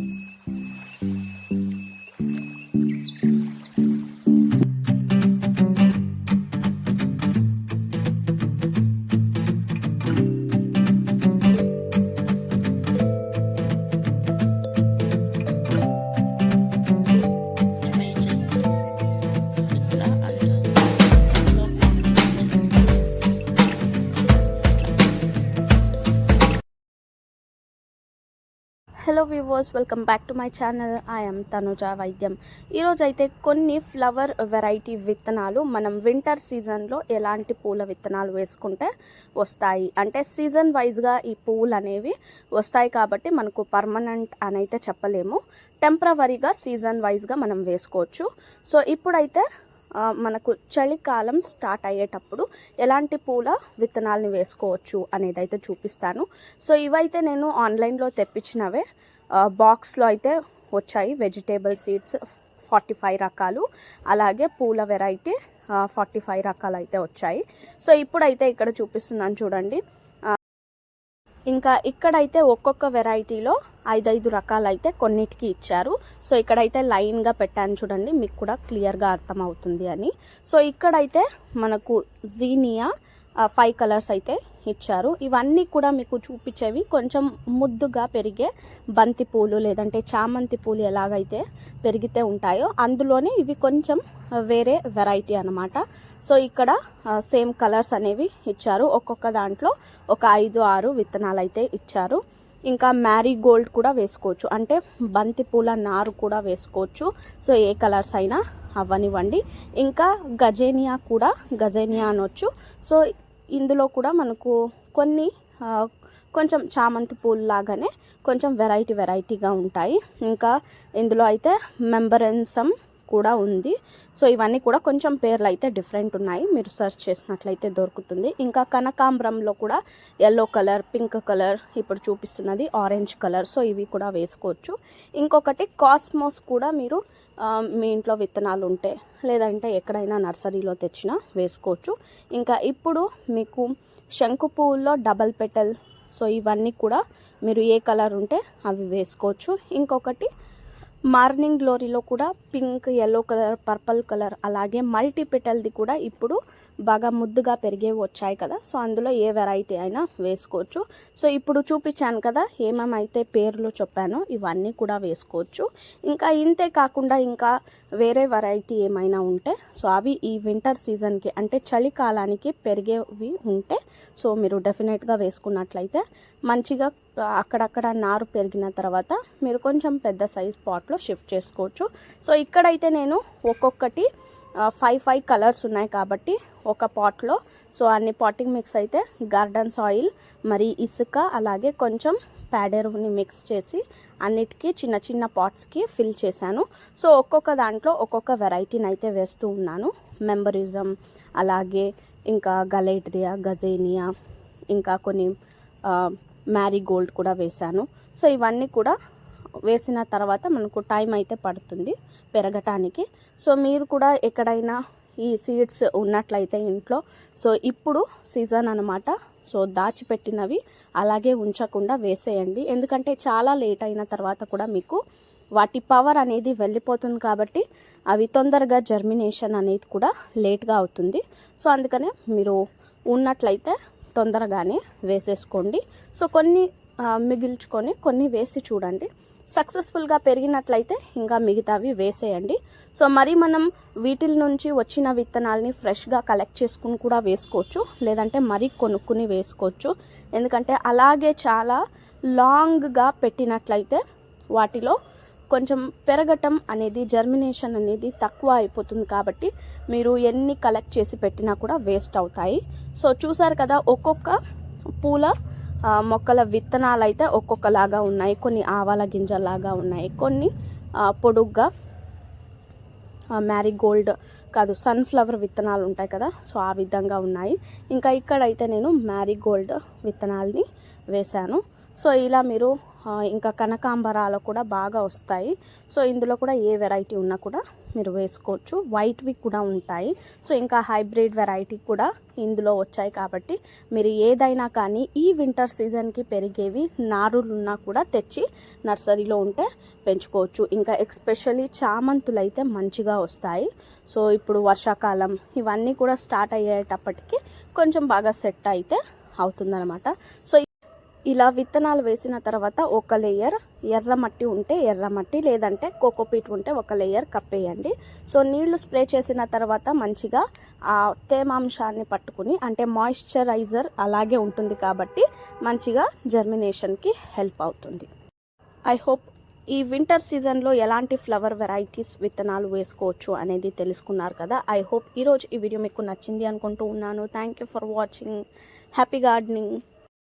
Mm-hmm. Hello viewers welcome back to my channel. I'm Tanuja వైద్యం ఈరోజు అయితే కొన్ని ఫ్లవర్ వెరైటీ విత్తనాలు మనం వింటర్ సీజన్లో ఎలాంటి పూల విత్తనాలు వేసుకుంటే వస్తాయి. అంటే సీజన్ వైజ్గా ఈ పువ్వులు అనేవి వస్తాయి కాబట్టి మనకు పర్మనెంట్ అని అయితే చెప్పలేము. టెంపరవరీగా సీజన్ వైజ్గా మనం వేసుకోవచ్చు. సో ఇప్పుడైతే మనకు చలికాలం స్టార్ట్ అయ్యేటప్పుడు ఎలాంటి పూల విత్తనాలని వేసుకోవచ్చు అనేది అయితే చూపిస్తాను. సో ఇవైతే నేను ఆన్లైన్లో తెప్పించినవే. బాక్స్లో అయితే వచ్చాయి వెజిటేబుల్ సీడ్స్ ఫార్టీ ఫైవ్ రకాలు అలాగే పూల వెరైటీ ఫార్టీ ఫైవ్ రకాలు అయితే వచ్చాయి. సో ఇప్పుడైతే ఇక్కడ చూపిస్తున్నాను చూడండి. ఇంకా ఇక్కడైతే ఒక్కొక్క వెరైటీలో ఐదైదు రకాలు అయితే కొన్నిటికి ఇచ్చారు. సో ఇక్కడైతే లైన్గా పెట్టాను చూడండి మీకు కూడా క్లియర్గా అర్థమవుతుంది అని. సో ఇక్కడైతే మనకు జీనియా ఫైవ్ కలర్స్ అయితే ఇచ్చారు. ఇవన్నీ కూడా మీకు చూపించేవి కొంచెం ముద్దుగా పెరిగే బంతి పూలు లేదంటే చామంతి పూలు ఎలాగైతే పెరిగితే ఉంటాయో అందులోనే ఇవి కొంచెం వేరే వెరైటీ అనమాట సో ఇక్కడ సేమ్ కలర్స్ అనేవి ఇచ్చారు. ఒక్కొక్క దాంట్లో ఒక ఐదు ఆరు విత్తనాలు అయితే ఇచ్చారు. ఇంకా మ్యారీ గోల్డ్ కూడా వేసుకోవచ్చు. అంటే బంతి పూల నారు కూడా వేసుకోవచ్చు. సో ఏ కలర్స్ అయినా అవ్వనివ్వండి ఇంకా గజేనియా కూడా గజేనియా అనొచ్చు. సో ఇందులో కూడా మనకు కొన్ని కొంచెం చామంతి పూలు లాగానే కొంచెం వెరైటీ వెరైటీగా ఉంటాయి. ఇంకా ఇందులో అయితే మెంబరెన్సమ్ కూడా ఉంది. సో ఇవన్నీ కూడా కొంచెం పేర్లు అయితే డిఫరెంట్ ఉన్నాయి. మీరు సెర్చ్ చేసినట్లయితే దొరుకుతుంది. ఇంకా కనకాంబరంలో కూడా ఎల్లో కలర్ పింక్ కలర్ ఇప్పుడు చూపిస్తున్నది. Orange colour. సో ఇవి కూడా వేసుకోవచ్చు. ఇంకొకటి కాస్మోస్ కూడా మీరు మీ ఇంట్లో విత్తనాలు ఉంటే లేదంటే ఎక్కడైనా నర్సరీలో తెచ్చినా వేసుకోవచ్చు. ఇంకా ఇప్పుడు మీకు శంకు పువ్వుల్లో డబల్ పెటల్. సో ఇవన్నీ కూడా మీరు ఏ కలర్ ఉంటే అవి వేసుకోవచ్చు. ఇంకొకటి మార్నింగ్ గ్లోరీలో కూడా pink yellow colour purple colour అలాగే మల్టీ పెటల్ది కూడా ఇప్పుడు బాగా ముద్దుగా పెరిగేవి వచ్చాయి కదా. సో అందులో ఏ వెరైటీ అయినా వేసుకోవచ్చు. సో ఇప్పుడు చూపించాను కదా ఏమేమైతే పేర్లు చెప్పానో ఇవన్నీ కూడా వేసుకోవచ్చు. ఇంకా ఇంతే కాకుండా ఇంకా వేరే వెరైటీ ఏమైనా ఉంటే సో అవి ఈ వింటర్ సీజన్కి అంటే చలికాలానికి పెరిగేవి ఉంటే సో మీరు డెఫినెట్గా వేసుకున్నట్లయితే మంచిగా అక్కడక్కడ నారు పెరిగిన తర్వాత మీరు కొంచెం పెద్ద సైజ్ పాట్లో షిఫ్ట్ చేసుకోవచ్చు. సో ఇక్కడైతే నేను ఒక్కొక్కటి ఫైవ్ ఫైవ్ కలర్స్ ఉన్నాయి కాబట్టి ఒక పాట్లో సో అన్ని పాటింగ్ మిక్స్ అయితే గార్డెన్ సాయిల్ మరి ఇసుక అలాగే కొంచెం ప్యాడెరుని మిక్స్ చేసి అన్నిటికీ చిన్న చిన్న పాట్స్కి ఫిల్ చేశాను. సో ఒక్కొక్క దాంట్లో ఒక్కొక్క వెరైటీని అయితే వేస్తూ ఉన్నాను. మెంబరిజం అలాగే ఇంకా గలేట్రియా గజేనియా ఇంకా కొన్ని మ్యారీగోల్డ్ కూడా వేశాను. సో ఇవన్నీ కూడా వేసిన తర్వాత మనకు టైం అయితే పడుతుంది పెరగటానికి. సో మీరు కూడా ఎక్కడైనా ఈ సీడ్స్ ఉన్నట్లయితే ఇంట్లో. సో ఇప్పుడు సీజన్ అనమాట సో దాచిపెట్టినవి అలాగే ఉంచకుండా వేసేయండి. ఎందుకంటే చాలా లేట్ అయిన తర్వాత కూడా మీకు వాటి పవర్ అనేది వెళ్ళిపోతుంది కాబట్టి అవి తొందరగా జర్మినేషన్ అనేది కూడా లేట్గా అవుతుంది. సో అందుకనే మీరు ఉన్నట్లయితే తొందరగానే వేసేసుకోండి. సో కొన్ని మిగిల్చుకొని కొన్ని వేసి చూడండి. సక్సెస్ఫుల్గా పెరిగినట్లయితే ఇంకా మిగతావి వేసేయండి. సో మరి మనం వీటిల నుంచి వచ్చిన విత్తనాలని ఫ్రెష్గా కలెక్ట్ చేసుకుని కూడా వేసుకోవచ్చు. లేదంటే మరీ కొనుక్కుని వేసుకోవచ్చు. ఎందుకంటే అలాగే చాలా లాంగ్గా పెట్టినట్లయితే వాటిలో కొంచెం పెరగటం అనేది జర్మినేషన్ అనేది తక్కువ అయిపోతుంది కాబట్టి మీరు ఎన్ని కలెక్ట్ చేసి పెట్టినా కూడా వేస్ట్ అవుతాయి. సో చూసారు కదా ఒక్కొక్క పూల మొక్కల విత్తనాలు అయితే ఒక్కొక్కలాగా ఉన్నాయి. కొన్ని ఆవాల గింజలాగా ఉన్నాయి. కొన్ని పొడుగ్గా మ్యారీగోల్డ్ కాదు సన్ఫ్లవర్ విత్తనాలు ఉంటాయి కదా. సో ఆ విధంగా ఉన్నాయి. ఇంకా ఇక్కడైతే నేను మ్యారీగోల్డ్ విత్తనాల్ని వేశాను. సో ఇలా మీరు ఇంకా కనకాంబరాలు కూడా బాగా వస్తాయి. సో ఇందులో కూడా ఏ వెరైటీ ఉన్నా కూడా మీరు వేసుకోవచ్చు. వైట్వి కూడా ఉంటాయి. సో ఇంకా హైబ్రిడ్ వెరైటీ కూడా ఇందులో వచ్చాయి కాబట్టి మీరు ఏదైనా కానీ ఈ వింటర్ సీజన్కి పెరిగేవి నారులు ఉన్నా కూడా తెచ్చి నర్సరీలో ఉంటే పెంచుకోవచ్చు. ఇంకా ఎక్స్పెషల్లీ చామంతులు అయితే మంచిగా వస్తాయి. సో ఇప్పుడు వర్షాకాలం ఇవన్నీ కూడా స్టార్ట్ అయ్యేటప్పటికి కొంచెం బాగా సెట్ అయితే అవుతుందన్నమాట. సో ఇలా విత్తనాలు వేసిన తర్వాత ఒక లేయర్ ఎర్ర మట్టి ఉంటే ఎర్ర మట్టి లేదంటే కోకోపీట్ ఉంటే ఒక లేయర్ కప్పేయండి. సో నీళ్ళు స్ప్రే చేసిన తర్వాత మంచిగా ఆ తేమాంశాన్ని పట్టుకుని అంటే మాయిశ్చరైజర్ అలాగే ఉంటుంది కాబట్టి మంచిగా జర్మినేషన్కి హెల్ప్ అవుతుంది. ఐ హోప్ ఈ వింటర్ సీజన్లో ఎలాంటి ఫ్లవర్ వెరైటీస్ విత్తనాలు వేసుకోవచ్చు అనేది తెలుసుకున్నారు కదా. ఐ హోప్ ఈరోజు ఈ వీడియో మీకు నచ్చింది అనుకుంటూ ఉన్నాను. Thank you for watching happy gardening